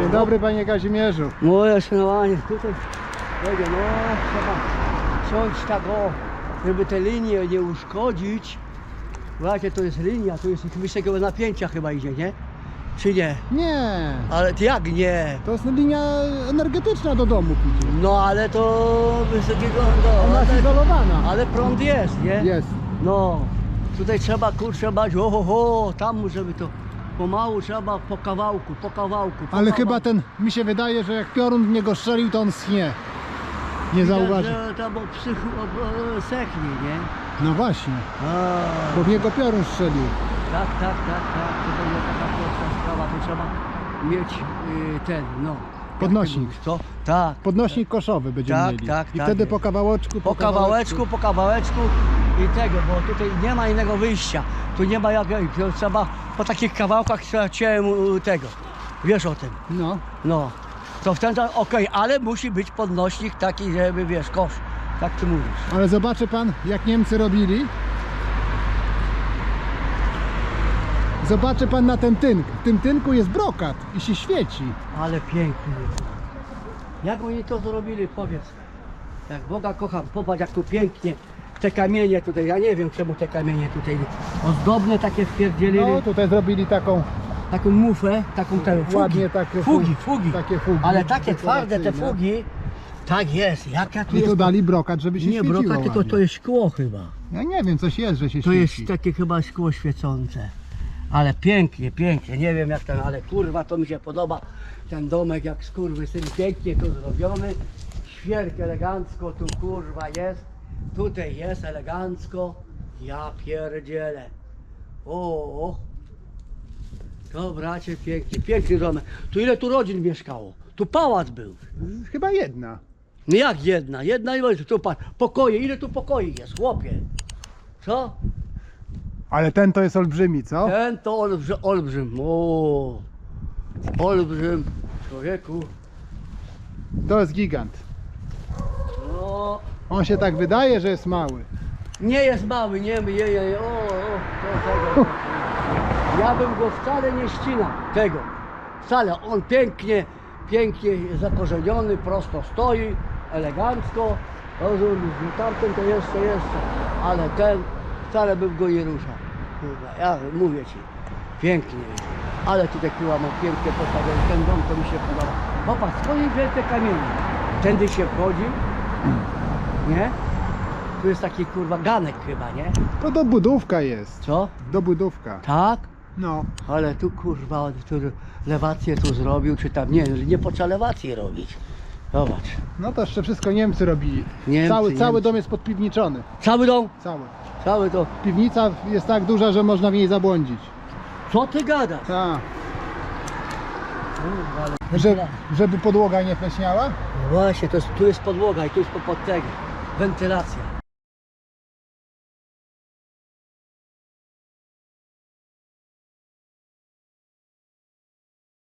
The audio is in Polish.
Dzień dobry panie Kazimierzu. Moje szanowanie, tutaj będzie, no trzeba ciąć tak o, żeby te linie nie uszkodzić. Zobaczcie, to jest linia, tu jest wysokiego napięcia chyba idzie, nie? Czy nie? Nie, Ale jak nie? to jest linia energetyczna do domu idzie. No ale to wysokiego, no, Ona jest ale, izolowana. ale prąd jest, nie? Jest. No, tutaj trzeba kurczę bać, ho, ho, tam żeby to pomału trzeba po kawałku, po kawałku. Po Ale kawałku. chyba ten, mi się wydaje, że jak piorun w niego strzelił, to on schnie. Nie Widać, zauważy. że tam o psychu o, o, seknie, nie? No właśnie, A, bo w niego piorun strzelił. tak, tak, tak, tak, to będzie taka prosta sprawa, to trzeba mieć y, ten, no. jak Podnośnik. ty mówisz, Co? Tak. Podnośnik koszowy będziemy Tak, mieli. tak, I tak wtedy jest. po kawałeczku, Po kawałeczku, po kawałeczku i tego, bo tutaj nie ma innego wyjścia. Tu nie ma jak, trzeba po takich kawałkach mu- tego. Wiesz o tym. No, No. To wtedy okej, ale musi być podnośnik taki, żeby wiesz, kosz. Tak ty mówisz. ale zobaczy pan, jak Niemcy robili. Zobaczy pan na ten tynk. W tym tynku jest brokat i się świeci. Ale pięknie. Jak oni to zrobili, powiedz. Jak Boga kocham, popatrz jak tu pięknie. Te kamienie tutaj, ja nie wiem czemu te kamienie tutaj ozdobne takie wpierdzielili. No, tutaj zrobili taką Taką mufę, taką te fugi. ładnie takie fugi, fu- fugi. Takie fugi. Ale takie twarde te dekoracyjne. fugi. Tak jest. Jak ja tu I jest. dali brokat, żeby się Nie, świeciło brokat, tylko ładnie. to jest szkło chyba. Ja nie wiem, coś jest, że się To jest świeci. takie chyba szkło świecące. Ale pięknie, pięknie. Nie wiem jak ten, ale kurwa to mi się podoba. Ten domek jak skurwysyn pięknie tu zrobiony. Świerk elegancko tu kurwa jest. Tutaj jest elegancko. Ja pierdzielę. O, to bracie pięknie, piękny domek. Tu ile tu rodzin mieszkało? Tu pałac był. Chyba jedna. No jak jedna? Jedna i tu patrz, pokoje, ile tu pokoi jest, chłopie? Co? Ale ten to jest olbrzymi, co? Ten to olbrzym, olbrzym, o, olbrzym, człowieku, To jest gigant. no, On się tak wydaje, że jest mały. nie jest mały, nie, je, je, je, o, o, to tego. Ja bym go wcale nie ścinał, tego, wcale, on pięknie, pięknie zakorzeniony, prosto stoi, elegancko, rozumiesz, że tamten to jeszcze, jeszcze, ale ten, wcale bym go nie ruszał, ja mówię ci, pięknie, ale tutaj kurwa ma pięknie postawiony, ten dom to mi się podoba, popatrz, skąd te kamienie, tędy się wchodzi, nie? Tu jest taki kurwa ganek chyba, nie? To dobudówka jest. Co? Dobudówka. Tak? No. Ale tu kurwa, on tu lewację tu zrobił, czy tam, nie, nie po trzeba lewację robić. Zobacz. No to jeszcze wszystko Niemcy robili. Niemcy, cały, cały Niemcy. dom jest podpiwniczony. Cały dom? Cały. Cały to. Piwnica jest tak duża, że można w niej zabłądzić. Co ty gadasz? Tak. Kurwa, ale... Że, żeby podłoga nie pleśniała? No właśnie, to jest, tu jest podłoga i tu jest po- pod tego. Wentylacja.